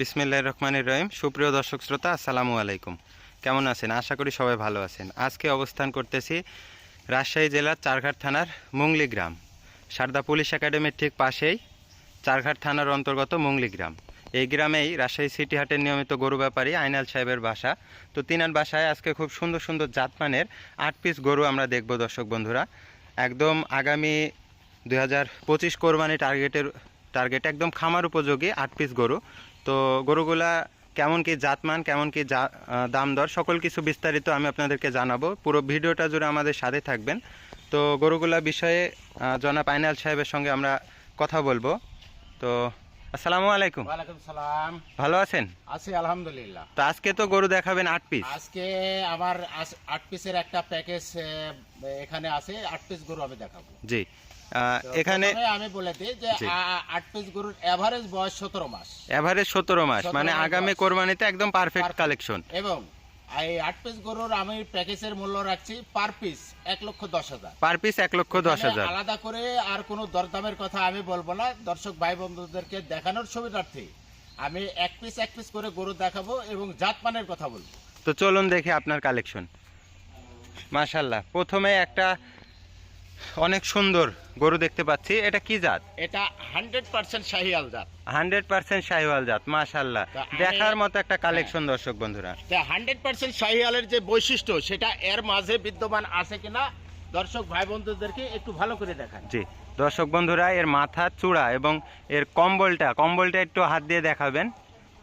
বিসমিল্লাহ রহমানির রহিম। সুপ্রিয় দর্শক শ্রোতা, আসসালামু আলাইকুম। কেমন আছেন? আশা করি সবাই ভালো আছেন। আজকে অবস্থান করতেছি রাজশাহী জেলার চারঘাট থানার মুংলি গ্রাম। সারদা পুলিশ একাডেমির ঠিক পাশেই চারঘাট থানার অন্তর্গত মুংলি গ্রাম। এই গ্রামেই রাজশাহী সিটি হাটের নিয়মিত গরু ব্যাপারী আইনাল সাহেবের বাসা। তো তিনার বাসায় আজকে খুব সুন্দর সুন্দর জাতমানের আট পিস গরু আমরা দেখব দর্শক বন্ধুরা। একদম আগামী দুই হাজার পঁচিশ কোরবানি টার্গেটের টার্গেট একদম খামার উপযোগী আট পিস গরু। তো গরুগুলা কেমন কি জাতমান কেমন কি দাম দর সকল কিছু বিস্তারিত আমি আপনাদেরকে জানাব। পুরো ভিডিওটা জুড়ে আমাদের সাথে থাকবেন। তো গরুগুলা বিষয়ে জনাব আইনাল সাহেবের সঙ্গে আমরা কথা বলব। তো আসসালামু আলাইকুম। ওয়ালাইকুম সালাম। ভালো আছেন? আছি আলহামদুলিল্লাহ। তো আজকে তো গরু দেখাবেন আট পিস আজকে আমার আট পিসের একটা প্যাকেজ এখানে আছে আট পিস গরু আমি দেখাবো। জি। এখানে আমি বলে দিই যে আট পিস গরুর এভারেজ বয়স সতেরো মাস। এভারেজ সতেরো মাস মানে আগামী। কোরবানিতে একদম পারফেক্ট কালেকশন এবং এই আট পিস গরুর আমি প্যাকেজের মূল্য রাখছি পার পিস এক লক্ষ দশ হাজার। পার পিস এক লক্ষ দশ হাজার। আলাদা করে আর কোনো দরদামের কথা আমি বলব না। দর্শক ভাই বন্ধুদেরকে দেখানোর সুবিধার্থে আমি এক পিস এক পিস করে গরু দেখাবো এবং জাতমানের কথা বলব। তো চলুন দেখি আপনার কালেকশন মাশাল্লাহ প্রথমে একটা অনেক সুন্দর গরু দেখতে পাচ্ছি। এটা কি জাত? এটা হান্ড্রেড পার্সেন্ট শাহিয়াল জাত। হান্ড্রেড পার্সেন্ট শাহিওয়াল জাত মাশাল্লাহ দেখার মতো একটা কালেকশন দর্শক বন্ধুরা। হান্ড্রেড পার্সেন্ট শাহিয়ালের যে বৈশিষ্ট্য সেটা এর মাঝে বিদ্যমান আছে কিনা দর্শক ভাই বন্ধুদেরকে একটু ভালো করে দেখান। জি দর্শক বন্ধুরা এর মাথা চূড়া এবং এর কম্বলটা কম্বলটা একটু হাত দিয়ে দেখাবেন।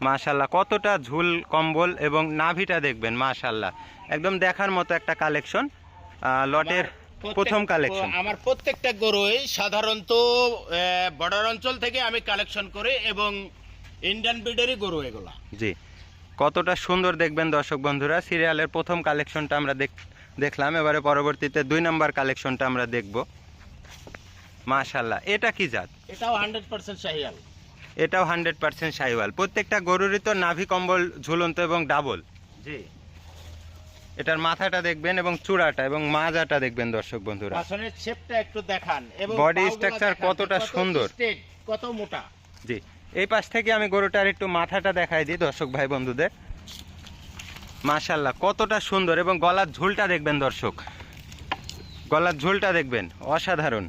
মাশাল্লাহ কতটা ঝুল কম্বল এবং নাভিটা দেখবেন মাশাল্লাহ একদম দেখার মতো একটা কালেকশন লটের প্রথম কালেকশন আমার প্রত্যেকটা গরুই সাধারণত বর্ডার অঞ্চল থেকে আমি কালেকশন করি এবং ইন্ডিয়ান ব্রিডেরই গরু এগুলা। জি। কতটা সুন্দর দেখবেন দর্শক বন্ধুরা সিরিয়ালের প্রথম কালেকশনটা আমরা দেখ- দেখলাম এবারে পরবর্তীতে দুই নাম্বার কালেকশনটা আমরা দেখব। মাশাল্লাহ এটা কি জাত? এটাও হান্ড্রেড পার্সেন্ট শাহিয়াল এটাও হান্ড্রেড পার্সেন্ট সাইওয়াল প্রত্যেকটা গরুরই তো নাভি কম্বল ঝুলন্ত এবং ডাবল জি। এটার মাথাটা দেখবেন এবং চূড়াটা এবং মাজাটা দেখবেন দর্শক বন্ধুরা। আসনের শেপটা একটু দেখান এবং structure দেখান, কতটা সুন্দর। কত মোটা। জি এই পাশ থেকে আমি গরুটার একটু মাথাটা দেখাই দিই দর্শক ভাই বন্ধুদের। মাশাল্লাহ কতটা সুন্দর এবং গলার ঝুলটা দেখবেন দর্শক। গলার ঝুলটা দেখবেন অসাধারণ।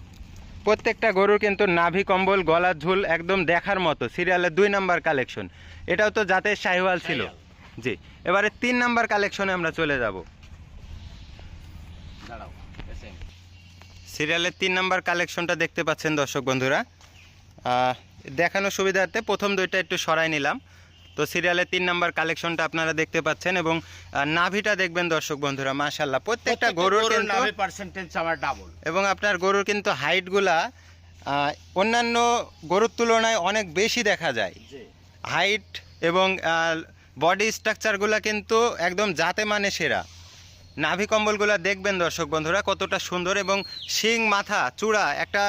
প্রত্যেকটা গরুর কিন্তু নাভি কম্বল গলার ঝুল একদম দেখার মতো। সিরিয়ালের দুই নাম্বার কালেকশন এটাও তো জাতের শাহিওয়াল ছিল। জি এবারে তিন নাম্বার কালেকশনে আমরা চলে যাব। সিরিয়ালের তিন নাম্বার কালেকশনটা দেখতে পাচ্ছেন দর্শক বন্ধুরা। দেখানোর সুবিধার্থে প্রথম দুইটা একটু সরাই নিলাম। তো সিরিয়ালের তিন নাম্বার কালেকশনটা আপনারা দেখতে পাচ্ছেন এবং নাভিটা দেখবেন দর্শক বন্ধুরা মাশাল্লাহ প্রত্যেকটা গরুর নাভি পার্সেন্টেজ আমার ডাবল এবং আপনার গরুর কিন্তু হাইটগুলা অন্যান্য গরুর তুলনায় অনেক বেশি দেখা যায়। হাইট এবং বডি স্ট্রাকচারগুলো কিন্তু একদম জাতে মানে সেরা। নাভি কম্বলগুলো দেখবেন দর্শক বন্ধুরা কতটা সুন্দর এবং শিং মাথা চূড়া একটা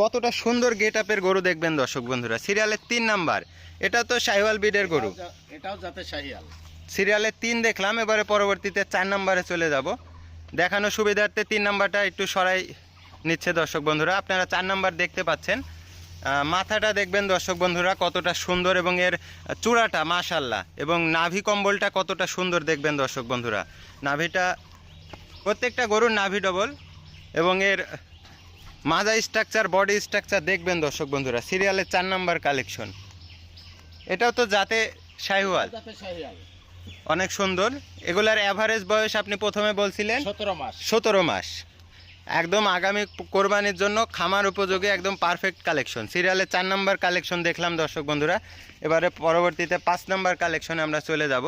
কতটা সুন্দর গেট আপের গরু দেখবেন দর্শক বন্ধুরা। সিরিয়ালের তিন নাম্বার এটা তো শাহিওয়াল বিডের গরু। এটাও যাতে শাহিয়াল সিরিয়ালের তিন দেখলাম এবারে পরবর্তীতে চার নাম্বারে চলে যাব। দেখানো সুবিধার্থে তিন নাম্বারটা একটু সরাই নিচ্ছে দর্শক বন্ধুরা। আপনারা চার নাম্বার দেখতে পাচ্ছেন। মাথাটা দেখবেন দর্শক বন্ধুরা কতটা সুন্দর এবং এর চূড়াটা মাশাল্লাহ এবং নাভি কম্বলটা কতটা সুন্দর দেখবেন দর্শক বন্ধুরা। নাভিটা প্রত্যেকটা গরুর নাভি ডবল এবং এর মাজা স্ট্রাকচার বডি স্ট্রাকচার দেখবেন দর্শক বন্ধুরা। সিরিয়ালের চার নাম্বার কালেকশন। এটাও তো যাতে শাহিওয়াল। অনেক সুন্দর। এগুলার অ্যাভারেজ বয়স আপনি প্রথমে বলছিলেন? সতেরো মাস। সতেরো মাস। একদম আগামী কোরবানির জন্য খামার উপযোগী একদম পারফেক্ট কালেকশন সিরিয়ালে চার নম্বর কালেকশন দেখলাম দর্শক বন্ধুরা। এবারে পরবর্তীতে পাঁচ নাম্বার কালেকশনে আমরা চলে যাব।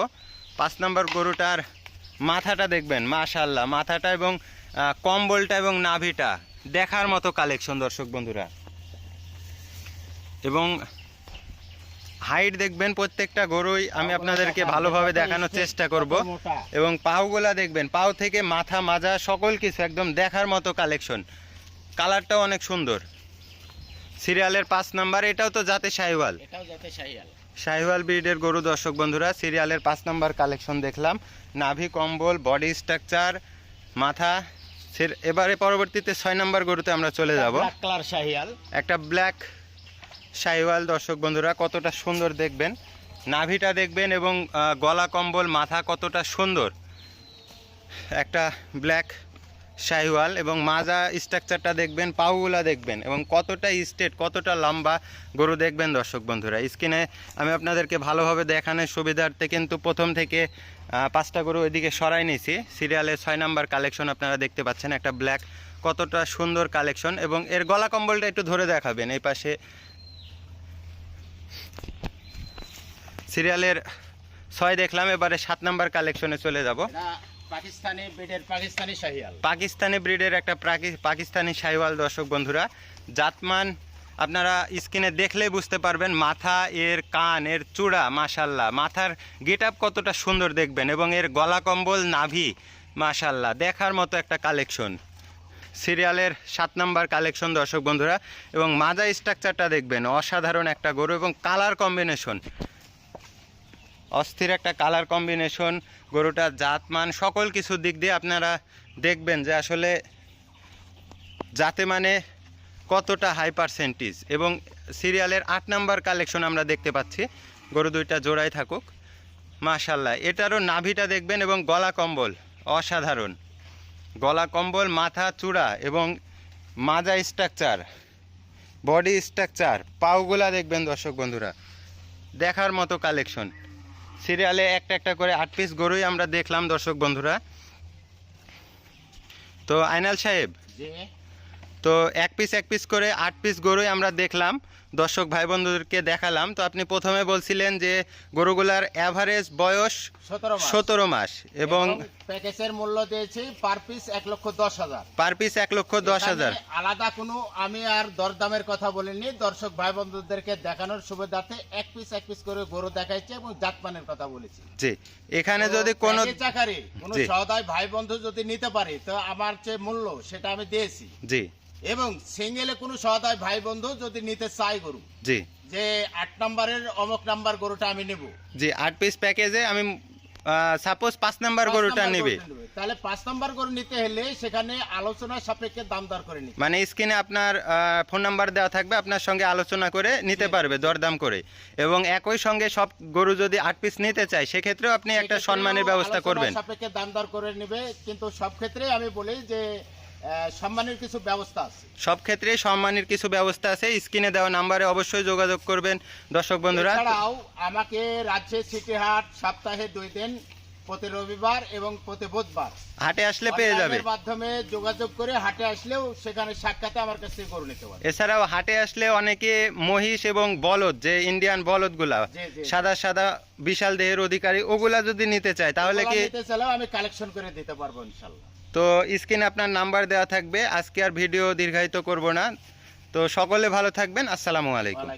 পাঁচ নাম্বার গরুটার মাথাটা দেখবেন মাশাল্লাহ মাথাটা এবং কম্বলটা এবং নাভিটা দেখার মতো কালেকশন দর্শক বন্ধুরা। এবং হাইট দেখবেন প্রত্যেকটা গরুই। আমি আপনাদেরকে ভালোভাবে দেখানোর চেষ্টা করব। এবং পাওগুলা দেখবেন পাও থেকে মাথা মাজা সকল কিছু একদম দেখার মতো কালেকশন কালারটাও অনেক সুন্দর। সিরিয়ালের পাঁচ নাম্বার এটাও তো জাতে শাহিওয়াল। শাহিওয়াল। ব্রিডের গরু দর্শক বন্ধুরা সিরিয়ালের পাঁচ নাম্বার কালেকশন দেখলাম। নাভি কম্বল বডি স্ট্রাকচার মাথা। এবারে পরবর্তীতে ছয় নাম্বার গরুতে আমরা চলে যাব। শাহিয়াল একটা ব্ল্যাক শাহিওয়াল দর্শক বন্ধুরা, কতটা সুন্দর দেখবেন। নাভিটা দেখবেন এবং গলা কম্বল, মাথা কতটা সুন্দর। একটা ব্ল্যাক শাহিওয়াল এবং মাজা স্ট্রাকচারটা দেখবেন, পাউগুলা দেখবেন এবং কতটা স্টেট কতটা লম্বা গরু দেখবেন দর্শক বন্ধুরা। স্ক্রিনে আমি আপনাদেরকে ভালোভাবে দেখানোর সুবিধার্থে কিন্তু প্রথম থেকে পাঁচটা গরু ওইদিকে সরাই নিয়েছি সিরিয়ালের ছয় নাম্বার কালেকশন আপনারা দেখতে পাচ্ছেন, একটা ব্ল্যাক কতটা সুন্দর কালেকশন এবং এর গলা কম্বলটা একটু ধরে দেখাবেন। এই পাশে সিরিয়ালের ছয় দেখলাম এবারে সাত নাম্বার কালেকশনে চলে যাব। পাকিস্তানি বেডের পাকিস্তানি শাহিয়াল। পাকিস্তানি ব্রিডের একটা পাকিস্তানি সাইওয়াল দর্শক বন্ধুরা। জাতমান আপনারা স্ক্রিনে দেখলে বুঝতে পারবেন মাথা এর কান এর চূড়া মাশাল্লাহ। মাথার গেট কতটা সুন্দর দেখবেন এবং এর গলা কম্বল নাভি মাশাল্লাহ। দেখার মতো একটা কালেকশন সিরিয়ালের সাত নাম্বার কালেকশন দর্শক বন্ধুরা, এবং মাজা স্ট্রাকচারটা দেখবেন, অসাধারণ একটা গরু এবং কালার কম্বিনেশন। অস্থির একটা কালার কম্বিনেশন গরুটার জাতমান, সকল কিছু দিক দিয়ে আপনারা দেখবেন যে আসলে জাতে মানে কতটা হাই পার্সেন্টেজ এবং সিরিয়ালের আট নাম্বার কালেকশন আমরা দেখতে পাচ্ছি। গরু দুইটা জোড়াই থাকুক মাশাল্লাহ এটারও নাভিটা দেখবেন, এবং গলা কম্বল, অসাধারণ। গলা কম্বল মাথা চূড়া এবং মাজা স্ট্রাকচার বডি স্ট্রাকচার পাউগুলা দেখবেন দর্শক বন্ধুরা। দেখার মতো কালেকশন সিরিয়ালে একটা একটা করে আট পিস গরুই আমরা দেখলাম দর্শক বন্ধুরা। তো আইনাল সাহেব তো এক পিস এক পিস করে আট পিস গরুই আমরা দেখলাম। দর্শক ভাই বন্ধুদেরকে দেখালাম। তো আপনি প্রথমে বলছিলেন যে গরুগুলার অ্যাভারেজ বয়স সতেরো মাস। এবং প্যাকেজের মূল্য দিয়েছি পার পিস এক লক্ষ দশ হাজার। পার পিস এক লক্ষ দশ হাজার। আলাদা কোনো আমি আর দরদামের কথা বলিনি। দর্শক ভাই বন্ধুদেরকে দেখানোর সুবিধার্থে এক পিস এক পিস করে গরু দেখাইছে এবং জাতমানের কথা বলেছি। জি এখানে যদি কোনো আকারে কোনো জি। সহদায় ভাই বন্ধু যদি নিতে পারে তো আমার যে মূল্য সেটা আমি দিয়েছি। জি। এবং সিঙ্গেলে কোনো সহদায় ভাই বন্ধু যদি নিতে চাই গরু। জি। যে আট নম্বরের অমুক নাম্বার গরুটা আমি নেব। জি আট পিস প্যাকেজে আমি সাপোজ পাঁচ নাম্বার গরুটা নিবে। তাহলে পাঁচ নাম্বার গরু নিতে হলে সেখানে আলোচনা সাপেক্ষে দাম দর করে নিতে মানে স্ক্রিনে আপনার ফোন নাম্বার দেওয়া থাকবে আপনার সঙ্গে আলোচনা করে নিতে পারবে দরদাম করে। এবং একই সঙ্গে সব গরু যদি আট পিস নিতে চায় সেক্ষেত্রেও আপনি একটা সম্মানের ব্যবস্থা করবেন। সাপেক্ষে দাম দর করে নেবে। কিন্তু সব ক্ষেত্রে আমি বলি যে সম্মানের কিছু ব্যবস্থা আছে? সব ক্ষেত্রে সম্মানের কিছু ব্যবস্থা আছে। স্ক্রিনে দেওয়া নাম্বারে অবশ্যই যোগাযোগ করবেন। দর্শক বন্ধুরা এছাড়াও আমাকে রাজ্যে সিটি হাট সপ্তাহে দুই দিন প্রতি রবিবার এবং প্রতি বুধবার হাটে আসলে পেয়ে যাবে। মাধ্যমে যোগাযোগ করে হাটে আসলেও সেখানে সাক্ষাতে আমার কাছে থেকে গরু নিতে পারবে। এছাড়াও হাটে আসলে অনেকে মহিষ এবং বলদ যে ইন্ডিয়ান বলদগুলা। সাদা সাদা বিশাল দেহের অধিকারী ওগুলা যদি নিতে চায় তাহলে কি নিতে চাইলেও আমি কালেকশন করে দিতে পারব ইনশাল্লাহ। তো স্ক্রিনে আপনার নাম্বার দেওয়া থাকবে। আজকে আর ভিডিও দীর্ঘায়িত করব না। তো সকলে ভালো থাকবেন। আসসালামু আলাইকুম।